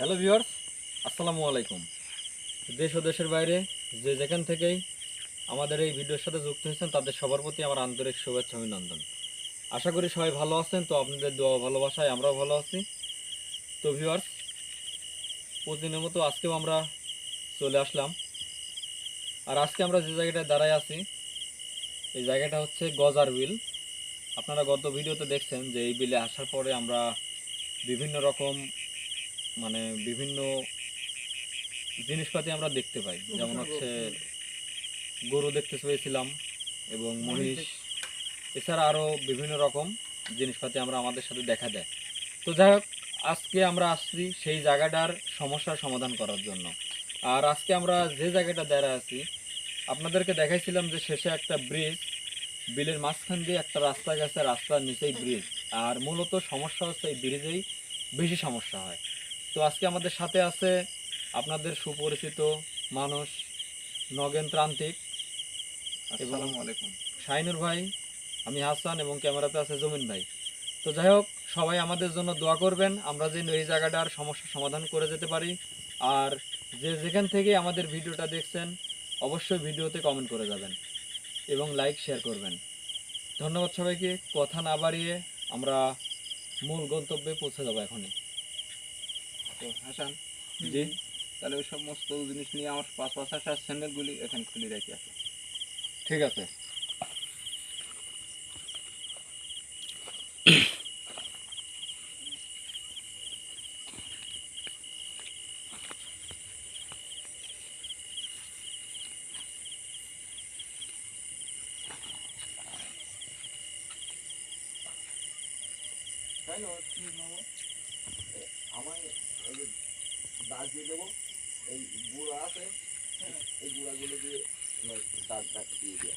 Hello viewers, আসসালামু আলাইকুম। দেশ ও দেশের বাইরে যে যেখান থেকেই আমাদের এই ভিডিওর সাথে যুক্ত হয়েছেন, তাদের সবার প্রতি আমার আন্তরিক শুভেচ্ছা অভিনন্দন। আশা করি সবাই ভালো আছেন, তো আপনাদের দোয়া ভালোবাসায় আমরাও ভালো আছি। তো ভিউয়ার্স, প্রতিদিনের মতো আজকেও আমরা চলে আসলাম। আর আজকে আমরা যে জায়গাটায় দাঁড়ায় আছি, এই জায়গাটা হচ্ছে গজার বিল। আপনারা গত ভিডিওতে দেখছেন যে এই বিলে আসার পরে আমরা বিভিন্ন রকম মানে বিভিন্ন জিনিসপাতি আমরা দেখতে পাই। যেমন হচ্ছে গরু দেখতে পেয়েছিলাম এবং মহিষ। এছাড়া আরও বিভিন্ন রকম জিনিসপাতি আমরা আমাদের সাথে দেখা দেয় তো যাই হোক আজকে আমরা আসছি সেই জায়গাটার সমস্যার সমাধান করার জন্য। আর আজকে আমরা যে জায়গাটা দাঁড়ায় আছি আপনাদেরকে দেখাইছিলাম যে শেষে একটা ব্রিজ বিলের মাঝখান দিয়ে একটা রাস্তা গেছে রাস্তার নিচেই ব্রিজ। আর মূলত সমস্যা হচ্ছে এই ব্রিজেই বেশি সমস্যা হয়। তো আজকে আমাদের সাথে আছে আপনাদের সুপরিচিত মানুষ নগেন ত্রান্তিক। এবং আসসালামু আলাইকুম। শাহিনুর ভাই আমি হাসান এবং ক্যামেরাতে আছে জমিন ভাই। তো যাই হোক সবাই আমাদের জন্য দোয়া করবেন আমরা যেন এই জায়গাটার সমস্যার সমাধান করে যেতে পারি। আর যে যেখান থেকে আমাদের ভিডিওটা দেখছেন অবশ্যই ভিডিওতে কমেন্ট করে যাবেন এবং লাইক শেয়ার করবেন। ধন্যবাদ সবাইকে। কথা না বাড়িয়ে আমরা মূল গন্তব্যে পৌঁছে যাব এখনই। তো হাসান? জি। তাহলে ওই সমস্ত জিনিস নিয়ে আমার পাঁচ পাঁচ আসা স্যান্ডেলগুলি এখানে খুলে রাখি আছে ঠিক আছে। না আমার এই যে দাগ দিয়ে দেবো। এই গুঁড়া আছে এই গুঁড়াগুলো দিয়ে দাগ দাগ দিয়ে দেবো।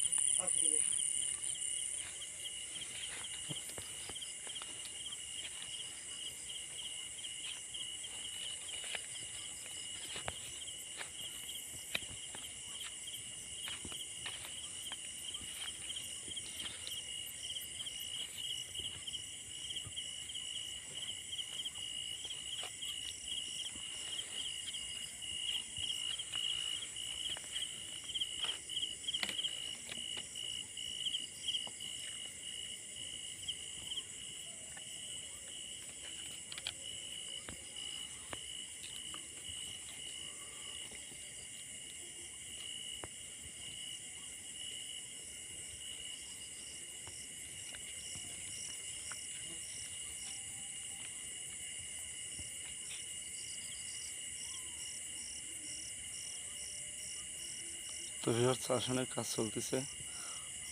তো ভিউয়ার্স আসনের কাজ চলতেছে।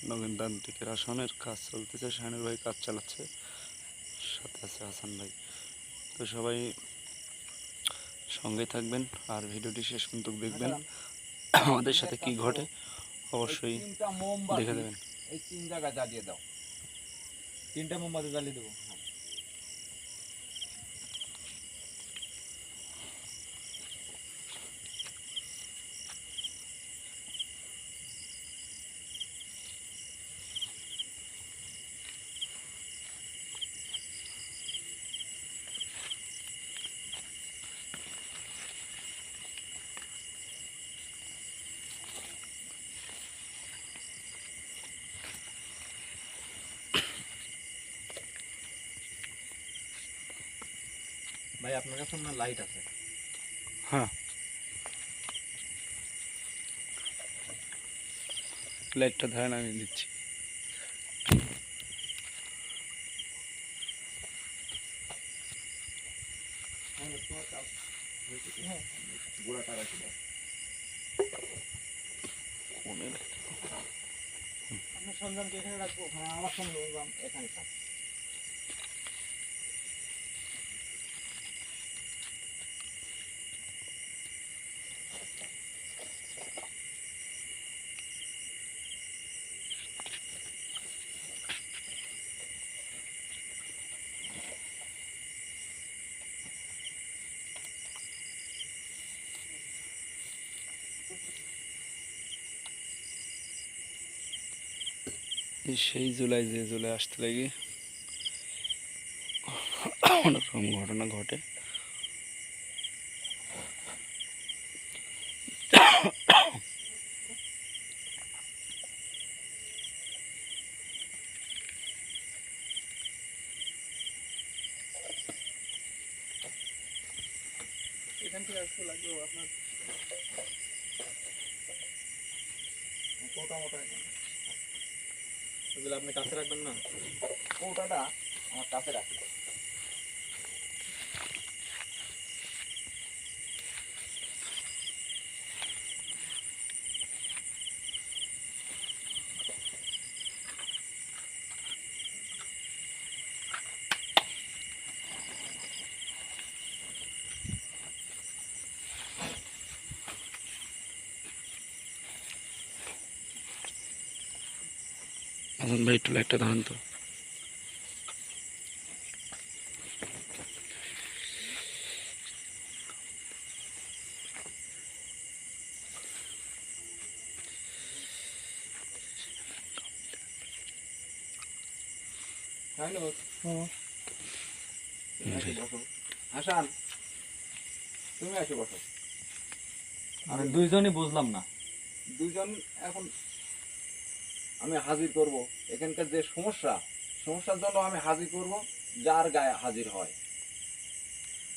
নবীন তান্ত্রিকের আসনের কাজ চলতেছে। শাহিনুর ভাই কাজ চালাচ্ছে। সাথে আছে হাসান ভাই। তো সবাই সঙ্গে থাকবেন আর ভিডিওটি শেষ পর্যন্ত দেখবেন। আমাদের সাথে কি ঘটে অবশ্যই দেখে দেবেন। এই তিন জায়গা জ্বালিয়ে দাও। তিনটা মোমবাতি জ্বালিয়ে দেবো। ভাই আপনার কাছে আপনার লাইট আছে। হ্যাঁ। লাইটটা ধারণ আমি দিচ্ছি। আপনার সরঞ্জামকে এখানে রাখব আমার সরঞ্জাম এখানে থাক। এই সেই জুলাই যে জুলাই আসতে লাগে অনেক রকম ঘটনা ঘটে। আপনার। মোটা মোটা এগুলো আপনি কাছে রাখবেন না? কৌটাটা আমার কাছে রাখি ভাই একটু লাইটটা ধরেন তো দুইজনই বুঝলাম না। দুজন এখন আমি হাজির করব। এখানকার যে সমস্যা সমস্যার জন্য আমি হাজির করব যার গায়ে হাজির হয়।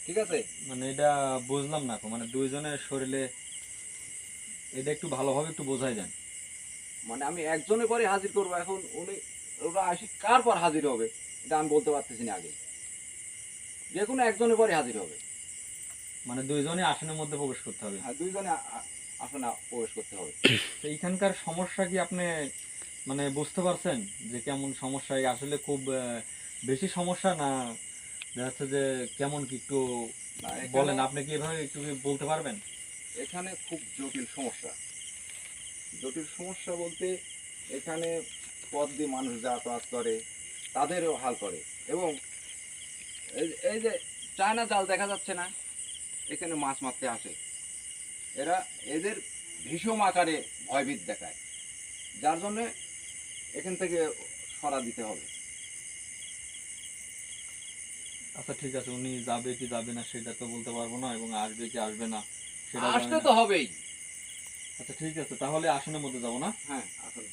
ঠিক আছে? মানে এটা বুঝলাম না মানে দুইজনের শরীরে এটা একটু ভালোভাবে একটু বোঝাই দেন। মানে আমি একজনের পরে হাজির করব এখন উনি ওরা আসি কার পর হাজির হবে এটা আমি বলতে পারতেছি না আগে। যে কোনো একজনের পরে হাজির হবে। মানে দুইজনে আসনের মধ্যে প্রবেশ করতে হবে। আর দুইজনে আ- আ- প্রবেশ করতে হবে। তো এইখানকার সমস্যা কি আপনি মানে বুঝতে পারছেন যে কেমন সমস্যা আসলে খুব বেশি সমস্যা না দেখা যে কেমন কি একটু বলেন আপনি কি এভাবে একটু বলতে পারবেন? এখানে খুব জটিল সমস্যা। জটিল সমস্যা বলতে এখানে পথ দিয়ে মানুষ যাতায়াত করে তাদেরও হাল করে এবং এই- এই যে চায়না জাল দেখা যাচ্ছে না এখানে মাছ মারতে আসে। এরা এদের ভীষণ আকারে ভয়ভীত দেখায়। যার জন্য এখান থেকে সরা দিতে হবে। আচ্ছা ঠিক আছে উনি যাবে কি যাবে না সেটা তো বলতে পারব না এবং আসবে কি আসবে না সেটা আসতে তো হবেই। আচ্ছা ঠিক আছে তাহলে আসনের মধ্যে যাব না? হ্যাঁ আসলে।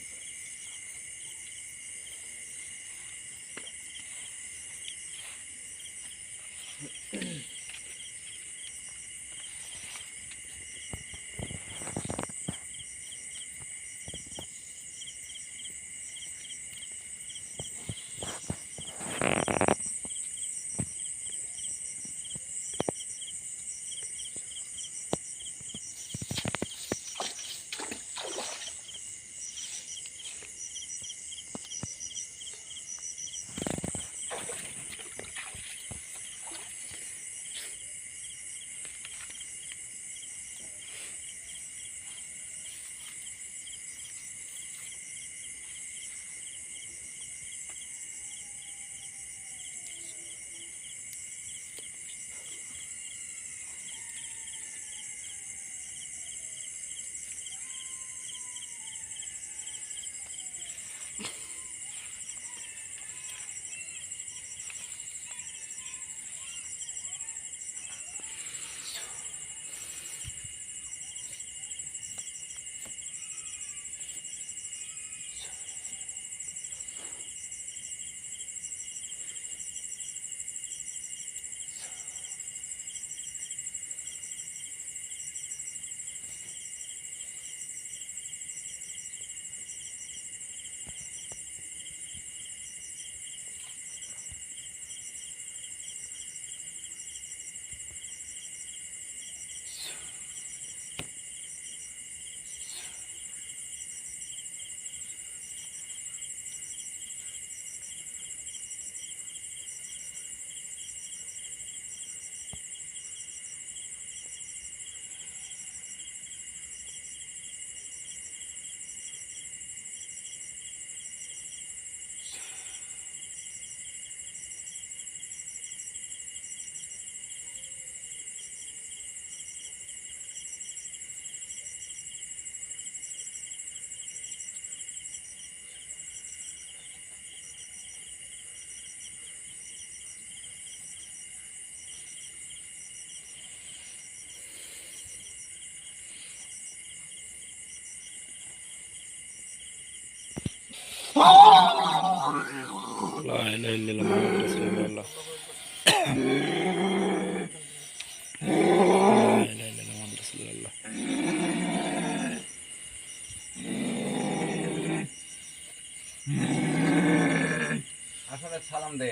আসলে সালাম দে।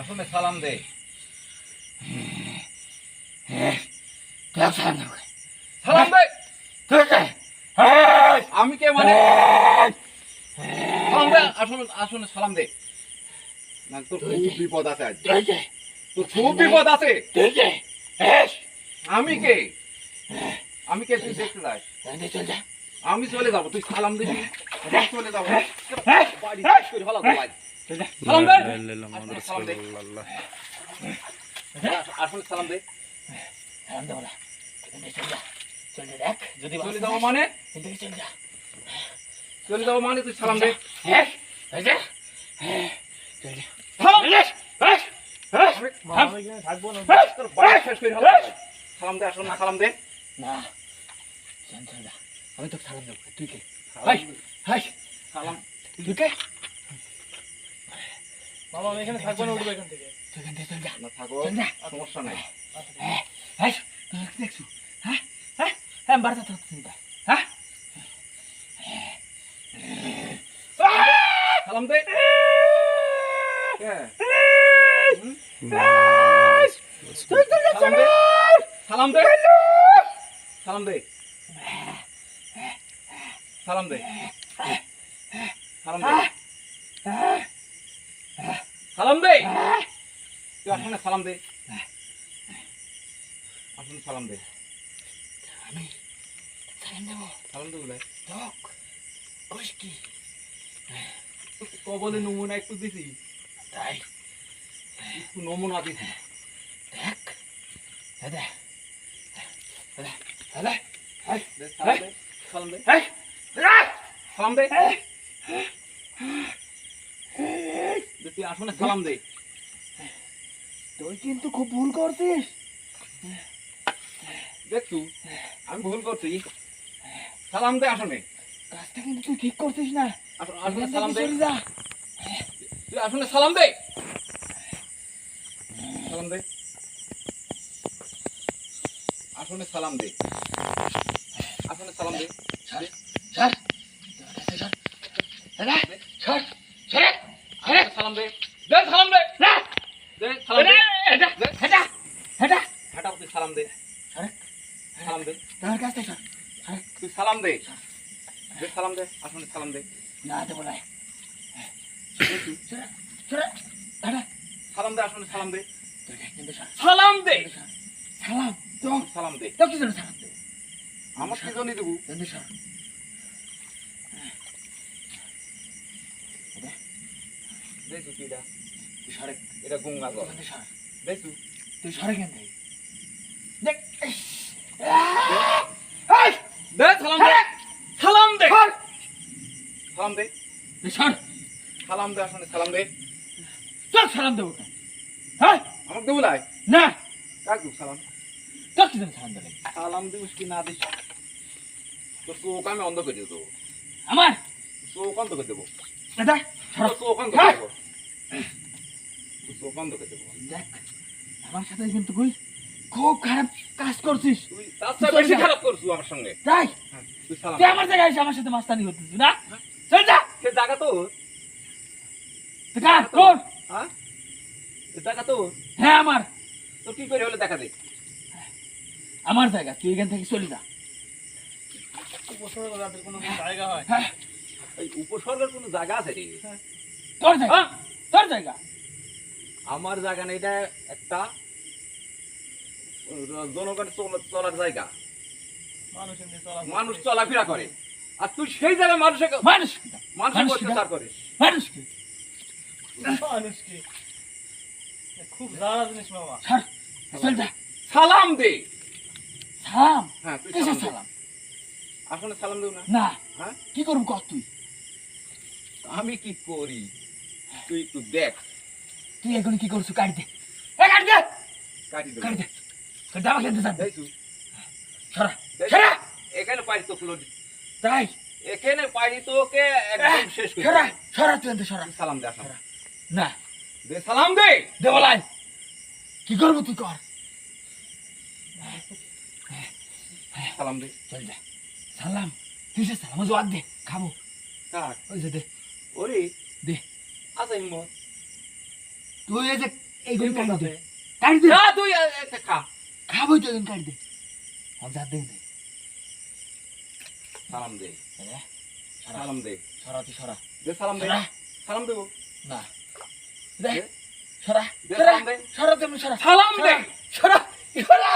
আসলে সালাম দে। সালাম দে আসলে আসলে সালাম দে। না তোর খুব বিপদ আছে আজ। তোর খুব বিপদ আছে। আমি কে? আমি কে? তুই দেখতে যাস। আমি চলে যাব তুই সালাম দিবি। চলে যাব। বাড়ি শেষ করে ফেলাবো সালাম দে। লা ইলাহা ইল্লাল্লাহ মুহাম্মাদুর সালাম দে। রাসূলুল্লাহ আসলে সালাম দে। চলে যাব মানে? চলে যাব মানে তুই সালাম দে। সালাম! আজ। সালাম দে আসলে না সালাম দে। আমি তো সালাম দেবো তুই কে? হাই সালাম। তুই কে? মামা আমি এখানে থাকব না উঠবো এখান থেকে। এখান থেকে চল যা। না থাকো সমস্যা নাই। হ্যাঁ তুই দেখছ। হ্যাঁ হ্যাঁ। হ্যাঁ বাড়িতে থাকতে চিন্তা হ্যাঁ। সালাম দে। সালাম দে। সালাম দে। সালাম দে। সালাম দে। তুই আসলে সালাম দে। আসলে সালাম দে। আমি সালাম দেবো। সালাম দে বলে। তোক কোষ কি? কবলে নমুনা একটু দিছি। তাই একটু নমুনা দিছি। দেখ দাদা দাদা দাদা দে, সালাম দে তুই আসলে সালাম দে। তুই কিন্তু খুব ভুল করছিস। আমি ভুল করছি। সালাম দে আসলে কাজটা কিন্তু তুই ঠিক করছিস না। আসলে সালাম দে আসলে সালাম দে সালাম দে আসলে সালাম দে আসলে সালাম দে সর সর তোর কাছে সর দাদা সর সরে সরে আসলে সালাম দে দে সালাম দে দে সালাম দে হেটা হেটা হেটা হাঁটা সালাম দে সালাম দে তোর কাছে তুই সালাম দে দে সালাম দে আসলে সালাম দে না দেবো না সালাম দে সালাম দে। সালাম দে। সালাম সালাম দে। তোর কি জন্য সালাম দেবো আমার কি জন্য দেবো? দেখছু কি এটা তুই সরে এটা গঙ্গা কিন্তু তুই সরে কেন দেখ দেখ ইস। দে সালাম দে সালাম দে সালাম দে। সর। সালাম দে আসলে সালাম দে। তোর সালাম দেবো হ্যাঁ? আমাকে দেবো নাই? না। কাকু সালাম? তোর কি সালাম দেবে? সালাম দিস কি না দিস? তোর চোখ আমি অন্ধ করে দেবো। আমার? চোখ অন্ধ করে দেবো। দাদা তোর চোখ অন্ধ করে দেবো। চোখ অন্ধ করে দেবো। দেখ আমার সাথে কিন্তু তুই খুব খারাপ কাজ করছিস। তুই তার বেশি খারাপ করছু আমার সঙ্গে। তাই হ্যাঁ, তুই সালাম তুই আমার জায়গায় আমার সাথে মাস্তানি করতেছিস না? চল যা সে তোর। হ্যাঁ? হ্যাঁ আমার। তোর কি করে হলে দেখা দে আমার জায়গা তুই এখান থেকে চলে যা। উপসর্গ যাদের কোনো কোনো জায়গা হয়? এই উপসর্গের কোনো জায়গা আছে রে তোর জায়গা? তোর জায়গা। আমার জায়গা না এটা একটা জনগণের চলা- চলার জায়গা। মানুষ চলাফেরা করে। আর তুই সেই জায়গায় মানুষকে মানুষ কি? মানুষের মানুষ অত্যাচার করে মানুষ কি? মানুষ কি খুব জানা জিনিস মামা। চল যা। সালাম দে। সালাম? হ্যাঁ তুই সালাম দে। সালাম? আসলে সালাম দেব না। না। হ্যাঁ? কি করব কর তুই? আমি কি করি? তুই একটু দেখ। তুই এখন কি করছ? কাটি দে। এ কাটি দে! কাটি দেবো কাটি দে। সরা? সরা! এখানে পারি তো ফুলো তাই? এখানে পারি তোকে একদম শেষ করে সরা। সরা তুই সরা। সালাম দে আসলে না। দে সালাম দে। দেবলাই কি করব তুই কর। সালাম দে। চল যা। সালাম। কিসের সালাম জবাব দে খাব। কাক ওই যে দে। ওরে? দে। আচ্ছা হিম্মত তুই এই যে এইগুলো কাটি দে। কাটি দে। যা তুই খা। খাব তো এখন কাটি দে। আমি যা দে সালাম দে হ্যাঁ? সালাম দে সরা তুই সরা দে সালাম দে সালাম দেবো না দে দে। সরা দে সরা সালাম দে সরা তুমি সরা সালাম দে সরা সরা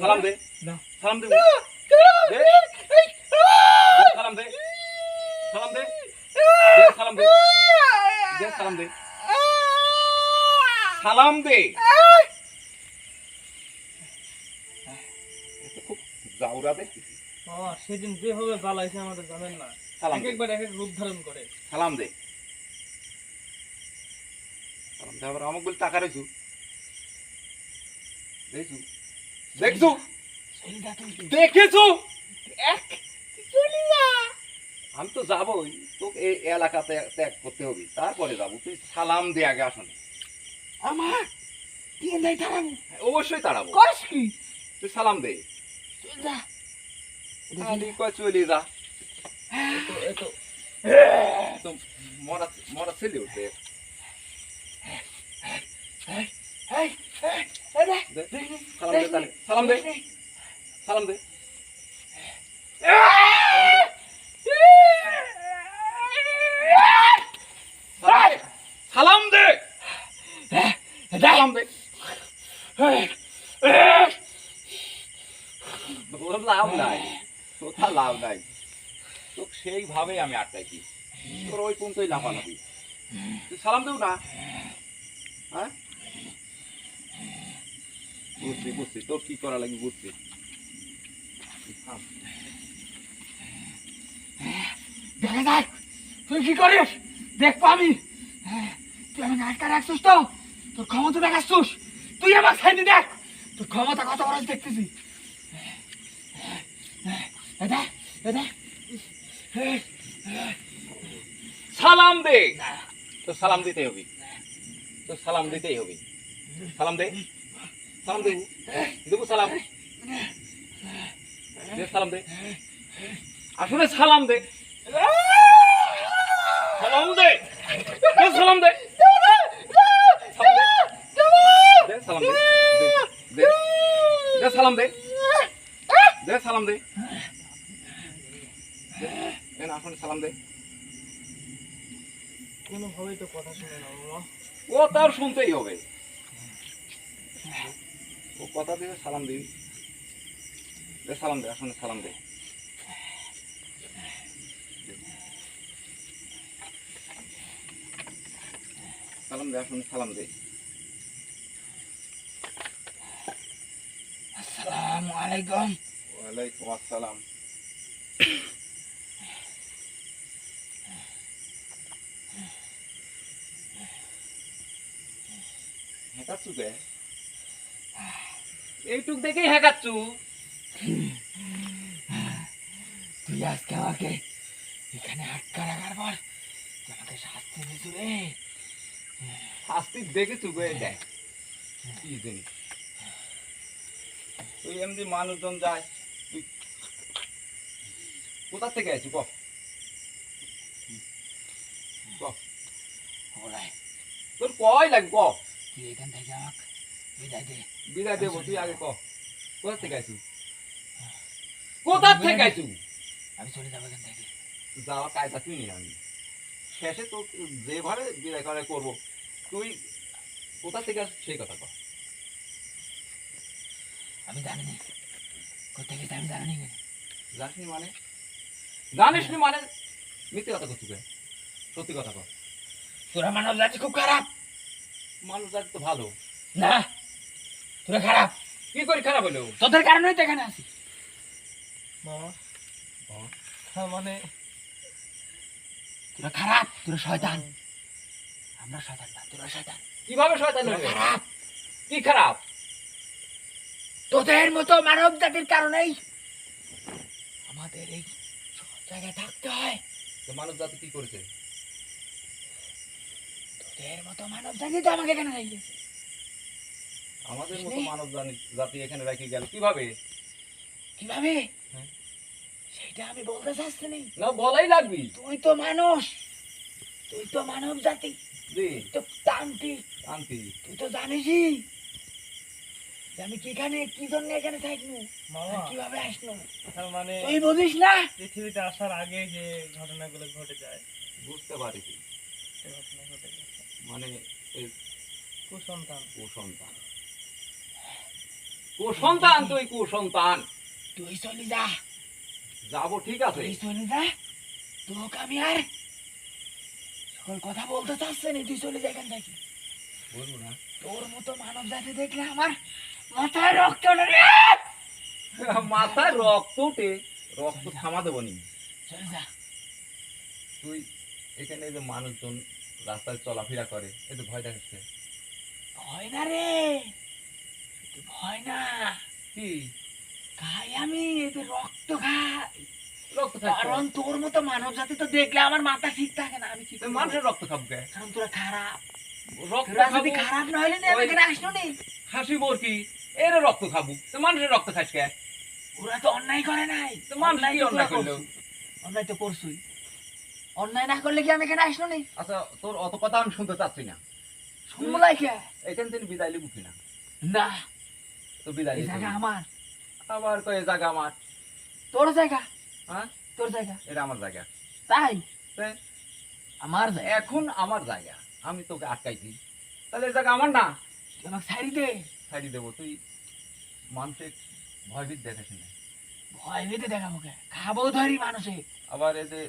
সালাম দে না। সালাম দে সালাম দে সালাম দে দে সালাম দে দে সালাম দে সালাম দে এ তো সেদিন যেভাবে জ্বালাইছে আমাদের জানেন না? সালাম এক একবার এক এক রূপ ধারণ করে। সালাম দে। সালাম দে আবার আমাকে বলে টাকা রয়েছু দেখছু? দেখছু? চলিদা তুই আমি তো যাবোই। তোকে এই এলাকাতে ত্যাগ করতে হবে। তারপরে যাব। তুই সালাম দে আগে আসনে। আমার? তারাবো অবশ্যই তাড়াবো তুই সালাম দে। চল যা মরা মরা ছেলে উঠে সালাম দে সালাম দে। সালাম দে সালাম দে সালাম দে তোর লাভ নাই তোর লাভ নাই। তোকে সেইভাবে আমি আটকাইছি। তোর ওই পর্যন্তই লাফালাফি। তুই সালাম দেও না? হ্যাঁ? বুঝছি বুঝছি। তোর কি করা লাগে বুঝছি। দেখে তুই কি করিস? দেখ পাবি। তুই আমাকে আটকা রাখছিস তো? তোর ক্ষমতা দেখাচ্ছিস? তুই আমার সাইডে দেখ। তোর ক্ষমতা কত বড় দেখতেছি এ দেখ এ দেখ সালাম দে তো সালাম দিতে হবে তো সালাম দিতেই হবে সালাম দে সালাম দেবো দেবো সালাম দে সালাম দে আসলে সালাম দে সালাম দে দে সালাম দে সালাম দে দে সালাম দে দে দে সালাম দে দে না সালাম দে কোনোভাবেই তো কথা শুনে না বাবা। ও তার শুনতেই হবে। ও কথা দিবে সালাম দিবি দে সালাম দে আসলে সালাম দে। সালাম দে আসলে সালাম দে। আসসালামু আলাইকুম। ওয়ালাইকুম আসসালাম। হেঁকাচ্ছু কে? এইটুক দেখেই হেঁকাচ্ছু। তুই আজকে আমাকে এখানে আটকা রাখার পর আমাকে শাস্তি দিছু রে। শাস্তি দেখ কি জিনিস তুই এমনি মানুষজন যায় তুই কোথা থেকে আছিস ক? তোর কয় লাগবে ক? তুই এখান থেকে আমাকে বিদায় দে। বিদায় দেবো তুই আগে ক। কোথা থেকে কোথা আমি চলে যাব। এখান থেকে। যাওয়া কায়দা তুই নি আমি শেষে তো যেভাবে বিদায় করে করব তুই কোথা থেকে আসছিস সেই কথা কর আমি জানি না আমি জানি না জানিস মানে? জানিস নি মানে? মিথ্যে কথা করছু সত্যি কথা কর তোরা মানব জাতি খুব খারাপ। মানুষ জাতি তো ভালো। না তোরা খারাপ। কি করি খারাপ হলো? তোদের কারণেই তো এখানে আছি। মামা হ্যাঁ মানে তোরা খারাপ তোরা শয়তান। আমরা শয়তান না তোরা শয়তান। কীভাবে শয়তান হলো? খারাপ। কি খারাপ? তোদের মতো মানব জাতির কারণেই আমাদের এই সব জায়গায় থাকতে হয়। তো মানুষ জাতি কি করেছে? মতো মানব তো আমাকে আমাদের মতো মানব জানি- জাতি এখানে রেখে গেল। কীভাবে? কীভাবে? হ্যাঁ। সেটা আমি বলতে চাচ্ছি না। না বলাই লাগবি। তুই তো মানুষ। তুই তো মানব জাতি তো তান্ত্রিক শান্তি তুই তো জানিসই আমি কিখানে কি জন্য এখানে থাকব? কীভাবে আসলো মানে তুই বুঝিস না? পৃথিবীতে আসার আগে যে ঘটনাগুলো ঘটে যায় বুঝতে ঘটনা ঘটে গেছে মানে কুসন্তান। কুসন্তান। কুসন্তান তুই কুসন্তান। তুই চলে যা। যাব ঠিক আছে। তুই চলে যা। তোকে আমি আর সকল কথা বলতে চাচ্ছে না তুই চলে যা এখান থেকে। বলব না। তোর মতো মানব জাতি দেখলে আমার মাথায় রক্ত রে। মাথায় রক্ত উঠে রক্ত থামা দেবো নি চলে যা। তুই এখানে যে মানুষজন রাস্তায় চলাফেরা করে এতে ভয় দেখাচ্ছে। ভয় না রে ভয় না। কি? খাই আমি রক্ত খাই। রক্ত কারণ তোর মতো মানব জাতি তো দেখলে আমার মাথা ঠিক থাকে না আমি কি মানুষের রক্ত খাব কারণ তোরা খারাপ। রক্ত যদি খারাপ না হলে না আমি ওই- এখানে আসলো নি? হাসি কি এর রক্ত খাব। তো মানুষের রক্ত খাস কে? ওরা তো অন্যায় করে নাই। তো মানুষ অন্যায় করল? অন্যায় তো করছুই। অন্যায় না করলে কি আমি এখানে আসলো নি আচ্ছা তোর অত কথা আমি শুনতে চাচ্ছি না। শুনব লাই কে এখান থেকে বিদায় লিবু কিনা? না। তো বিদায় জায়গা আমার। আবার কয়ে জায়গা আমার? তোর জায়গা? হ্যাঁ? তোর জায়গা? এটা আমার জায়গা। তাই? আমার এখন আমার জায়গা। আমি তোকে আটকাইছি। তাহলে এই জায়গা আমার না? আমাকে ছাড়ি দে। ছাড়ি দেবো। তুই মানুষের ভয়ভীত দেখাস না। ভয় পেতে দেখাবো কে? খাব ধরি মানুষে আবার এদের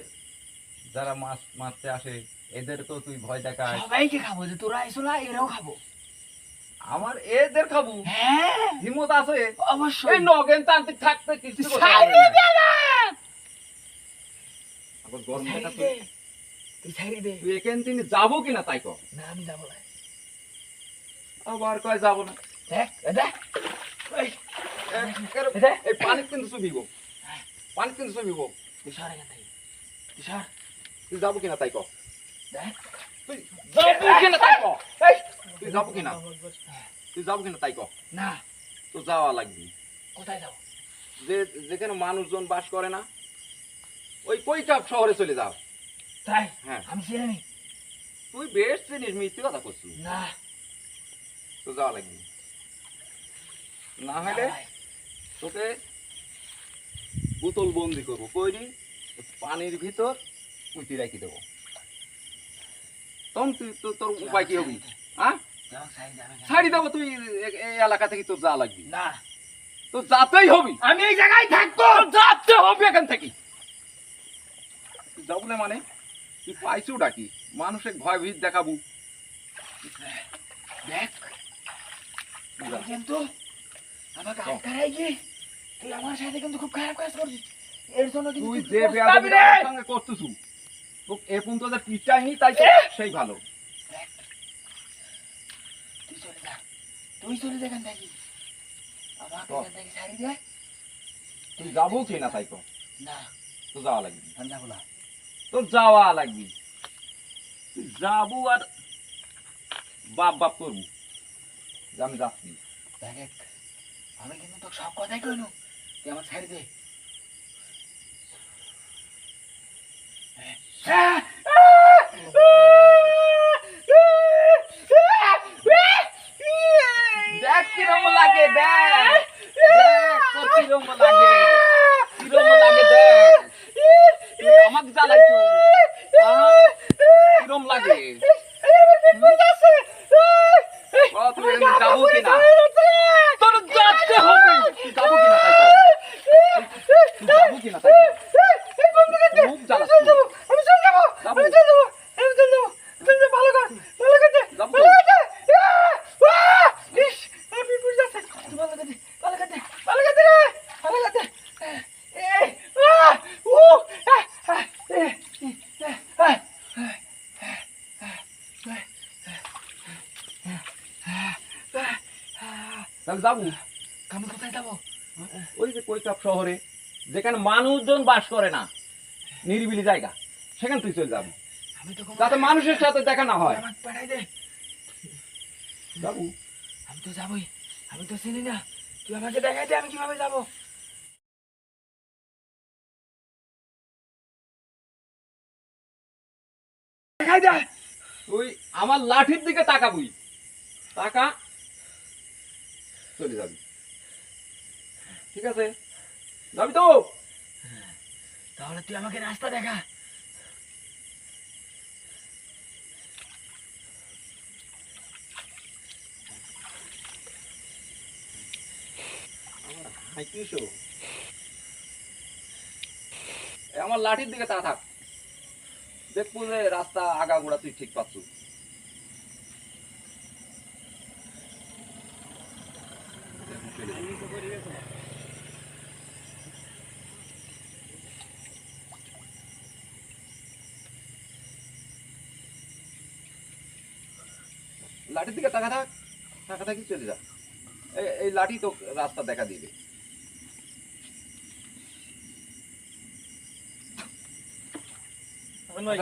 যারা মাছ মারতে আসে এদের তো তুই ভয় দেখাস। সবাইকে খাব যে তোরা এসোলা এরাও খাব। আমার এদের খাব? হ্যাঁ। হিম্মত আছে? অবশ্যই। এই নগেন তান্ত্রিক থাকতে কিছু দে না। আবার গরম ছাড়ি দেখাচ্ছ। তুই ছাড়ি দে। তুই এখান থেকে যাব কিনা তাই কর। না আমি যাব না। আবার কয় যাব না? দেখ দেখ। ওই, এ- এর- এটা? এই পানি কিন্তু চুবিব পানি কিন্তু চুবিব তুই সর এখান থেকে। তুই সর। তুই যাব কিনা তাই কর। তুই যাব কিনা তাই কর। তুই যাব কিনা? তুই যাব কিনা তাই কর। না। তো যাওয়া লাগবে। কোথায় যাব? যে যেখানে মানুষজন বাস করে না ওই কৈকাপ শহরে চলে যাও। তাই? হ্যাঁ। আমি চিনি তুই বেশ চিনিস মিথ্যে কথা করছিস। না। তো যাওয়া লাগবে। না হলে তোকে বোতল বন্দি করব। কইরি পানির ভিতর? পুঁতি রাখি দেবো। তখন তুই তোর উপায় কি হবি? হ্যাঁ ছাড়ি দেবো তুই এই এলাকা থেকে তোর যা লাগবি। না। তো যাতেই হবি। আমি এই জায়গায় থাকব। যাতে হবে এখান থেকে। যাব না মানে? তুই পাইছু ডাকি? মানুষের ভয় ভীত দেখাবো। দেখ। কিন্তু আমাকে আটকারাই কি তুই আমার সাথে কিন্তু খুব খারাপ কাজ করছিস। এর জন্য কিন্তু তুই যে। আমার সঙ্গে করতেছু। তো এ পর্যন্ত যে পিটাইনি তাই তো সেই ভালো। তুই চলে যা তুই চলে যা এখান থেকে। আমাকে এখান থেকে ছাড়ি দে। তুই যাব কি না তাই কর না। তো যাওয়া লাগবে। আমি যাব না। তোর যাওয়া লাগবে। তুই যাব আর বাপ বাপ করব। আমি যাচ্ছি। দেখ আমি কিন্তু তোকে সব কথাই কইনু। তুই আমার ছাড়ি দে। দেখ কিরম লাগে দেখ। তোর কিরম লাগে। কিরম লাগে দেখ। আমাকে আহ, কিরম লাগে? যাব কিনা তোর যাতে হবে যাব কিনা তাই কর। তুই যাব কিনা তাই কর। খুব জ্বালাচ্ছিস। যাব। যাব তো। তাহলে যাব আমি কোথায় যাব ওই যে কৈকাপ শহরে যেখানে মানুষজন বাস করে না নিরিবিলি জায়গা সেখানে তুই চলে যাবি। আমি তো কোনো- যাতে মানুষের সাথে দেখা না হয়। যাব। আমি তো যাবোই আমি তো চিনি না। তুই আমাকে দেখাই দে আমি কীভাবে যাব? দেখাই দে। তুই আমার লাঠির দিকে তাকাবি। তাকা। চলে যাবি। ঠিক আছে? যাবি তো? তাহলে তুই আমাকে রাস্তা দেখা। আমার লাঠির দিকে তা থাক দেখব যে রাস্তা আগাগোড়া তুই ঠিক পাচ্ছ লাঠির থাক তাকা থাকি চলে যা। এই- লাঠি তো রাস্তা দেখা দিবে। হাসান ভাই।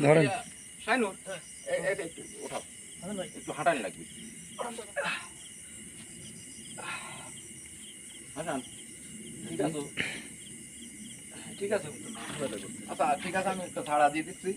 ধরেন। শাইনুর একটু ওঠাও। একটু হাঁটানি লাগবে। হাসান ঠিক আছে? ঠিক আছে। আচ্ছা ঠিক আছে আমি একটু ছাড়া দিয়ে দিচ্ছি।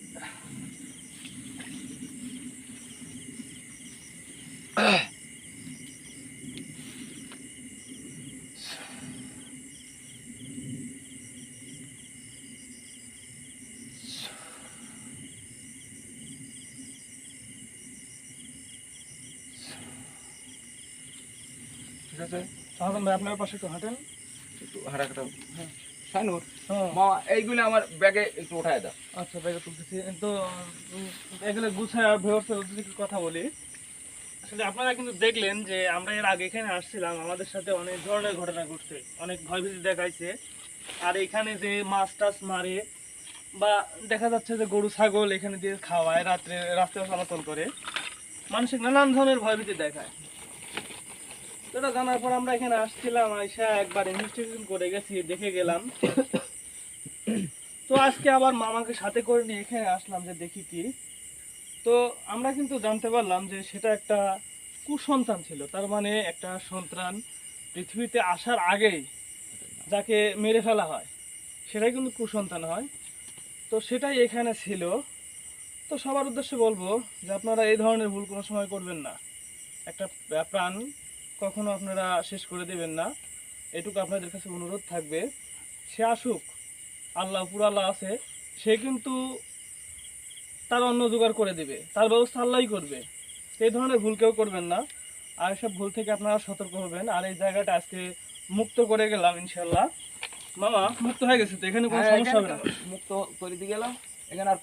ঠিক আছে? ভাই আপনার পাশে একটু হাঁটেন। একটু হাঁটাটা শাইনুর হ্যাঁ। মা এইগুলো আমার ব্যাগে একটু উঠায় দাও। আচ্ছা ব্যাগে তুলতেছি। তো এগুলো গুছায় আর ভিউয়ার্সের কথা বলি। আসলে আপনারা কিন্তু দেখলেন যে আমরা এর আগে এখানে আসছিলাম, আমাদের সাথে অনেক ধরনের ঘটনা ঘটছে, অনেক ভয়ভীতি দেখাইছে। আর এখানে যে মাছ টাছ মারে বা দেখা যাচ্ছে যে গরু, ছাগল এখানে দিয়ে খাওয়ায়, রাত্রে রাস্তায় চলাচল করে মানসিক নানান ধরনের ভয়ভীতি দেখায়। এটা জানার পর আমরা এখানে আসছিলাম, আইসা একবার ইনভেস্টিগেশন করে গেছি, দেখে গেলাম। তো আজকে আবার মামাকে সাথে করে নিয়ে এখানে আসলাম যে দেখি কি। তো আমরা কিন্তু জানতে পারলাম যে সেটা একটা কুসন্তান ছিল। তার মানে একটা সন্তান পৃথিবীতে আসার আগেই যাকে মেরে ফেলা হয়, সেটাই কিন্তু কুসন্তান হয়। তো সেটাই এখানে ছিল। তো সবার উদ্দেশ্যে বলব যে আপনারা এই ধরনের ভুল কোনো সময় করবেন না। একটা প্রাণ কখনো আপনারা শেষ করে দেবেন না। এটুকু আপনাদের কাছে অনুরোধ থাকবে। সে আসুক, আল্লাহ পুরো আল্লাহ আছে। সে কিন্তু তার অন্য জোগাড় করে দেবে তার ব্যবস্থা আল্লাহ করবে। এই ধরনের ভুল কেউ করবেন না। আর এসব ভুল থেকে আপনারা সতর্ক হবেন। আর এই জায়গাটা আজকে মুক্ত করে গেলাম ইনশাল্লাহ মামা মুক্ত হয়ে গেছে তো এখানে কোনো হ্যাঁ, সমস্যা হবে না? মুক্ত করে দিয়ে গেলাম। এখানে আর